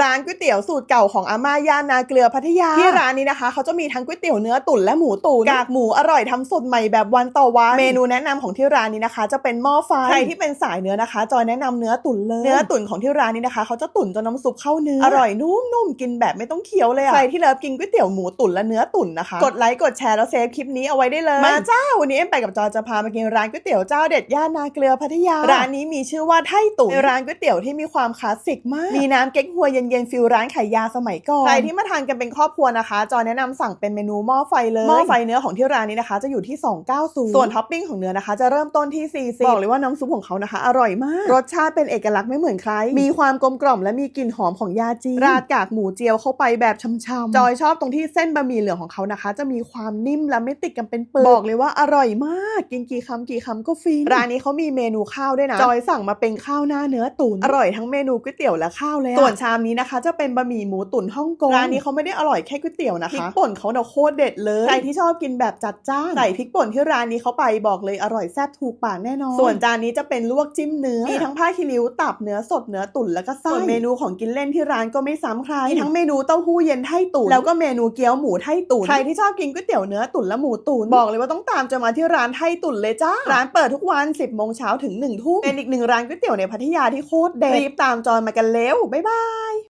ร้านก๋วยเตี๋ยวสูตรเก่าของอาม่าย่านนาเกลือพัทยา ที่ร้านนี้นะคะ เขาจะมีทั้งก๋วยเตี๋ยวเนื้อตุ๋นและหมูตุ๋นกากหมูอร่อยทำสดใหม่แบบวันต่อวัน เมนูแนะนำของที่ร้านนี้นะคะ จะเป็นหม้อไฟใครที่เป็นสายเนื้อนะคะ จอยแนะนำเนื้อตุ๋นเลยเนื้อตุ๋นของที่ร้านนี้นะคะ เขาจะตุ๋นจนน้ำซุปเข้าเนื้ออร่อยนุ่มๆกินแบบไม่ต้องเคี้ยวเลยอะใครที่เลิฟกินก๋วยเตี๋ยวหมูตุ๋นและเนื้อตุ๋นนะคะกดไลค์กดแชร์แล้วเซฟคลิปนี้เอาไว้ได้เลยมาจ้าวันนี้เอ็มไปกับจอยจะพามากินร้านก๋วยเตี๋ยวเจ้าเด็ดย่านนาเกลือพัทยา ร้านนี้มีชื่อว่าไทตุ๋นเป็นร้านก๋วยเตี๋ยวที่มีความคลาสสิกมากมีน้ำเก๊กฮวยเย็นๆฟิลร้านขายยาสมัยก่อนใครที่มาทานกันเป็นครอบครัวนะคะ จอยแนะนำสั่งเป็นเมนูหม้อไฟเลยหม้อไฟเนื้อของที่ร้านนี้นะคะ จะอยู่ที่ 290 ส่วนท็อปปิ้งของเนื้อนะคะ จะเริ่มต้นที่ 40 บอกเลยว่าน้ำซุปของเขานะคะ อร่อยมาก รสชาติเป็นเอกลักษณ์ไม่เหมือนใคร มีความกลมกล่อมและมีกลิ่นหอมของยาจีนราดกากหมูเจียวเข้าไปแบบช่ำๆจอยชอบตรงที่เส้นบะหมี่เหลืองของเขานะคะ จะมีความนิ่มและไม่ติดกันเป็นเปลือกบอกเลยว่าอร่อยมาก กินกี่คำกี่คำก็ฟินร้านนี้เขามีเมนูข้าวด้วยนะจอยสั่งมาเป็นข้าวหน้าเนื้อตุ๋นอร่อยทั้งเมนูก๋วยเตี๋ยวและข้าวเลยอะส่วนชามนี้นะคะ จะเป็นบะหมี่หมูตุ๋นฮ่องกงร้านนี้เขาไม่ได้อร่อยแค่ก๋วยเตี๋ยวนะคะพริกป่นเขาเนาะโคตรเด็ดเลยใครที่ชอบกินแบบจัดจ้านใส่พริกป่นที่ร้านนี้เขาไปบอกเลยอร่อยแซ่บถูกปากแน่นอนส่วนจานนี้จะเป็นลวกจิ้มเนื้อมีทั้งผ้าคีริ้วตับเนื้อสดเนื้อตุ๋นแล้วก็ไส้ส่วนเมนูของกินเล่นที่ร้านก็ไม่ซ้ำใครมีทั้งเมนูเต้าหู้เย็นไทตุ๋นแล้วก็เมนูเกี๊ยวหมูไทตุ๋นใครที่ชอบกินก๋วยเตี๋ยวเนื้อตุ๋นและหมูตุ๋นบอกเลยว่าต้องตามจะมาที่ร้านไทตุ๋นเลยจ้าร้านเปิดทุกวัน 10โมงเช้าถึง1ทุ่มเป็นอีกหนึ่งร้านก๋วยเตี๋ยวในพัทยาที่โคตรเด็ดรีบตามจอยมากันเร็วบ๊ายบาย